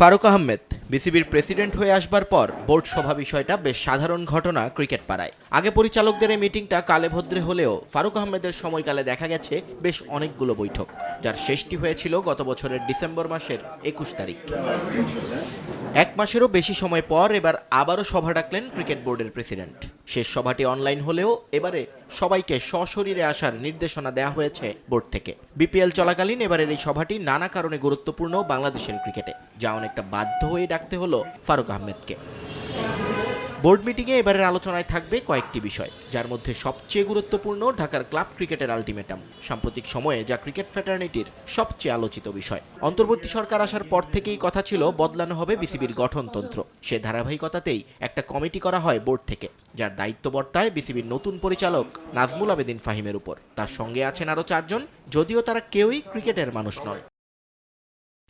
ফারুক আহমেদ, বিসিবির প্রেসিডেন্ট হয়ে আসবার পর বোর্ড সভা বিষয়টা বেশ সাধারণ ঘটনা ক্রিকেট পাড়ায়। আগে পরিচালকদের এই মিটিংটা কালে ভদ্রে হলেও ফারুক আহমেদের সময়কালে দেখা গেছে বেশ অনেকগুলো বৈঠক, যার শেষটি হয়েছিল গত বছরের ডিসেম্বর মাসের একুশ তারিখ। এক মাসেরও বেশি সময় পর এবার আবারও সভা ডাকলেন ক্রিকেট বোর্ডের প্রেসিডেন্ট। শেষ সভাটি অনলাইন হলেও এবারে সবাইকে সশরীরে আসার নির্দেশনা দেওয়া হয়েছে বোর্ড থেকে। বিপিএল চলাকালীন এবারের এই সভাটি নানা কারণে গুরুত্বপূর্ণ বাংলাদেশের ক্রিকেটে, যা অনেকটা বাধ্য হয়ে ডাকতে হলো ফারুক আহমেদকে। বোর্ড মিটিংয়ে এবারের আলোচনায় থাকবে কয়েকটি বিষয়, যার মধ্যে সবচেয়ে গুরুত্বপূর্ণ ঢাকার ক্লাব ক্রিকেটের আলটিমেটাম। সাম্প্রতিক সময়ে যা ক্রিকেট ফ্যাটার্নিটির সবচেয়ে আলোচিত বিষয়। অন্তর্বর্তী সরকার আসার পর থেকেই কথা ছিল, বদলানো হবে বিসিবির গঠনতন্ত্র। সে ধারাবাহিকতাতেই একটা কমিটি করা হয় বোর্ড থেকে, যার দায়িত্ব বর্তায় বিসিবির নতুন পরিচালক নাজমুল আবেদিন ফাহিমের উপর। তার সঙ্গে আছেন আরও চারজন, যদিও তারা কেউই ক্রিকেটের মানুষ নন।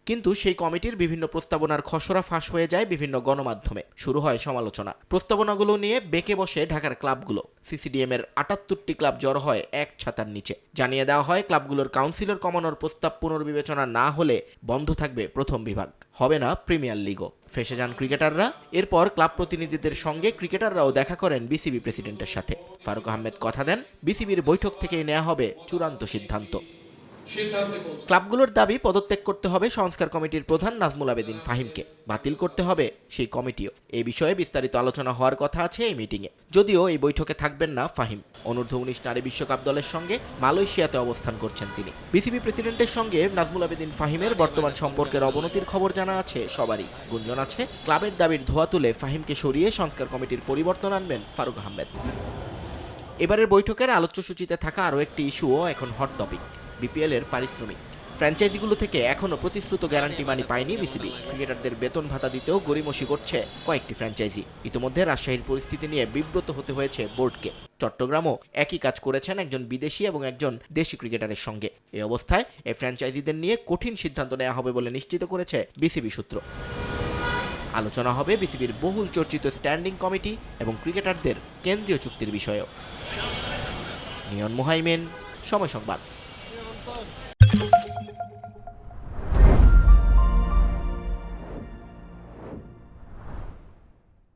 কিন্তু সেই কমিটির বিভিন্ন প্রস্তাবনার খসড়া ফাঁস হয়ে যায় বিভিন্ন গণমাধ্যমে। শুরু হয় সমালোচনা। প্রস্তাবনাগুলো নিয়ে বেঁকে বসে ঢাকার ক্লাবগুলো। সিসিডিএম এর আটাত্তরটি ক্লাব জড়ো হয় এক ছাতার নিচে। জানিয়ে দেওয়া হয়, ক্লাবগুলোর কাউন্সিলর কমানোর প্রস্তাব পুনর্বিবেচনা না হলে বন্ধ থাকবে প্রথম বিভাগ। হবে না প্রিমিয়ার লিগও। ফেসে যান ক্রিকেটাররা। এরপর ক্লাব প্রতিনিধিদের সঙ্গে ক্রিকেটাররাও দেখা করেন বিসিবি প্রেসিডেন্টের সাথে। ফারুক আহমেদ কথা দেন, বিসিবির বৈঠক থেকেই নেওয়া হবে চূড়ান্ত সিদ্ধান্ত। ক্লাবগুলোর দাবি, পদত্যাগ করতে হবে সংস্কার কমিটির প্রধান নাজমুল আবেদিন ফাহিমকে। বাতিল করতে হবে সেই কমিটিও। এই বিষয়ে বিস্তারিত আলোচনা হওয়ার কথা আছে এই মিটিংয়ে। যদিও এই বৈঠকে থাকবেন না ফাহিম। অনূর্ধ্ব উনিশ নারী বিশ্বকাপ দলের সঙ্গে মালয়েশিয়াতে অবস্থান করছেন তিনি। বিসিবি প্রেসিডেন্টের সঙ্গে নাজমুল আবেদিন ফাহিমের বর্তমান সম্পর্কের অবনতির খবর জানা আছে সবারই। গুঞ্জন আছে, ক্লাবের দাবির ধোয়া তুলে ফাহিমকে সরিয়ে সংস্কার কমিটির পরিবর্তন আনবেন ফারুক আহমেদ। এবারের বৈঠকের আলোচ্য সূচিতে থাকা আরও একটি ইস্যুও এখন হট টপিক। বিপিএল এর পারিশ্রমিক। ফ্র্যাঞ্চাইজিগুলো থেকে এখনও প্রতিশ্রুত গ্যারান্টি মানি পায়নি বিসিবি। ক্রিকেটারদের বেতন ভাতা দিতেও গড়িমসি করছে কয়েকটি ফ্র্যাঞ্চাইজি। ইতিমধ্যে রাজশাহীর পরিস্থিতি নিয়ে বিব্রত হতে হয়েছে বোর্ডকে। চট্টগ্রামও একই কাজ করেছেন একজন বিদেশি এবং একজন দেশি ক্রিকেটারের সঙ্গে। এই অবস্থায় এই ফ্র্যাঞ্চাইজিদের নিয়ে কঠিন সিদ্ধান্ত নেওয়া হবে বলে নিশ্চিত করেছে বিসিবি সূত্র। আলোচনা হবে বিসিবির বহুল চর্চিত স্ট্যান্ডিং কমিটি এবং ক্রিকেটারদের কেন্দ্রীয় চুক্তির বিষয়েও। নিয়ন মোহাইমেন, সময় সংবাদ।